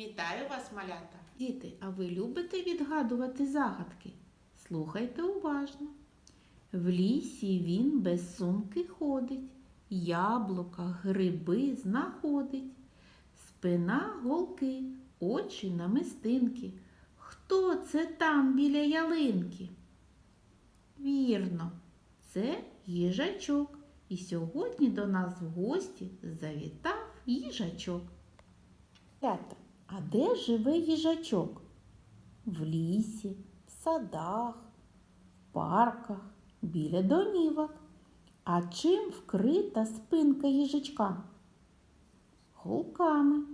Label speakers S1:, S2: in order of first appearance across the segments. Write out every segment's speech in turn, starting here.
S1: Вітаю вас, малята!
S2: Діти, а ви любите відгадувати загадки? Слухайте уважно. В лісі він без сумки ходить, яблука, гриби знаходить, спина голки, очі намистинки. Хто це там біля ялинки? Вірно, це їжачок. І сьогодні до нас в гості завітав їжачок. Рята, а де живе їжачок? В лісі, в садах, в парках, біля домівок. А чим вкрита спинка їжачка? Голками.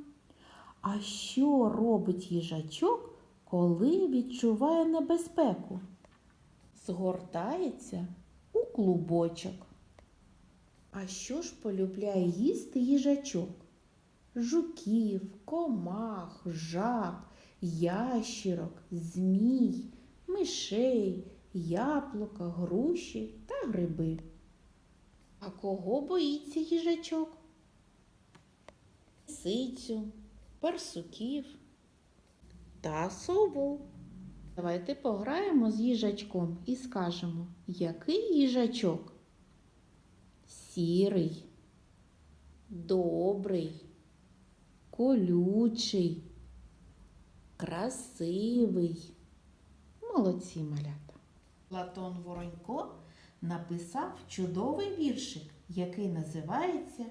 S2: А що робить їжачок, коли відчуває небезпеку? Згортається у клубочок. А що ж полюбляє їсти їжачок? Жуків, комах, жаб, ящірок, змій, мишей, яблука, груші та гриби. А кого боїться їжачок? Сицю, барсуків та сову. Давайте пограємо з їжачком і скажемо, який їжачок? Сірий, добрий колючий, красивий. Молодці малята. Платон Воронько написав чудовий віршик, який називається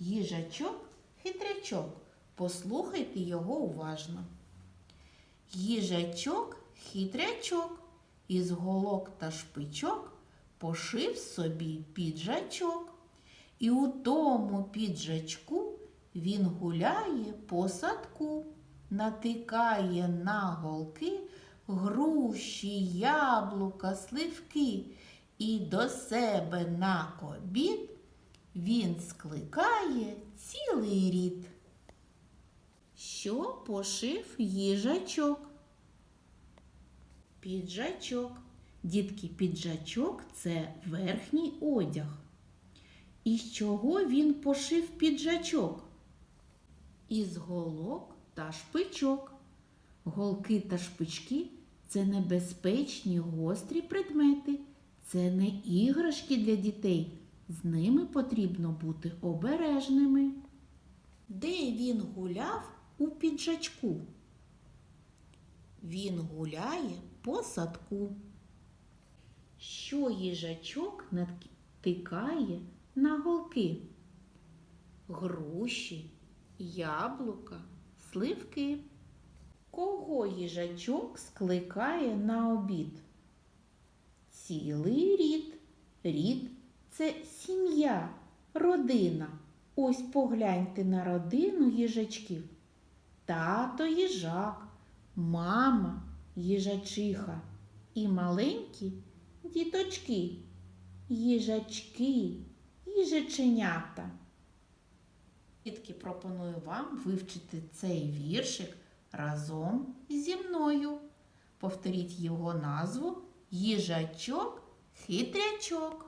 S2: Їжачок-хитрячок. Послухайте його уважно. Їжачок хитрячок, із голок та шпичок пошив собі піджачок. І у тому піджачку він гуляє по садку, натикає на голки груші, яблука, сливки, і до себе на обід він скликає цілий рід. Що пошив їжачок? Піджачок. Дітки, піджачок це верхній одяг. Із чого він пошив піджачок? Із голок та шпичок. Голки та шпички це небезпечні гострі предмети, це не іграшки для дітей. З ними потрібно бути обережними. Де він гуляв у піджачку? Він гуляє по садку. Що їжачок натикає на голки? Груші, яблука, сливки. Кого їжачок скликає на обід? Цілий рід. Рід це сім'я, родина. Ось погляньте на родину їжачків. Тато їжак, мама їжачиха і маленькі діточки, їжачки, їжаченята. Дітки, пропоную вам вивчити цей віршик разом зі мною. Повторіть його назву їжачок хитрячок.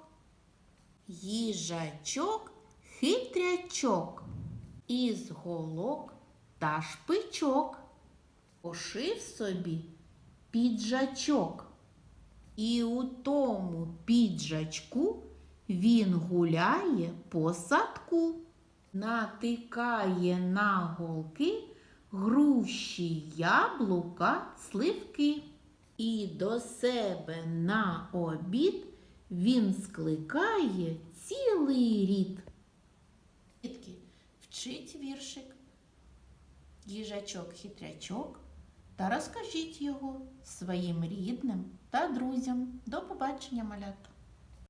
S2: Їжачок хитрячок. Із голок та шпичок. Пошив собі піджачок. І у тому піджачку він гуляє по садку натикає на голки груші, яблука, сливки. І до себе на обід він скликає цілий рід. Дітки, вчить віршик, їжачок-хитрячок та розкажіть його своїм рідним та друзям. До побачення, малята!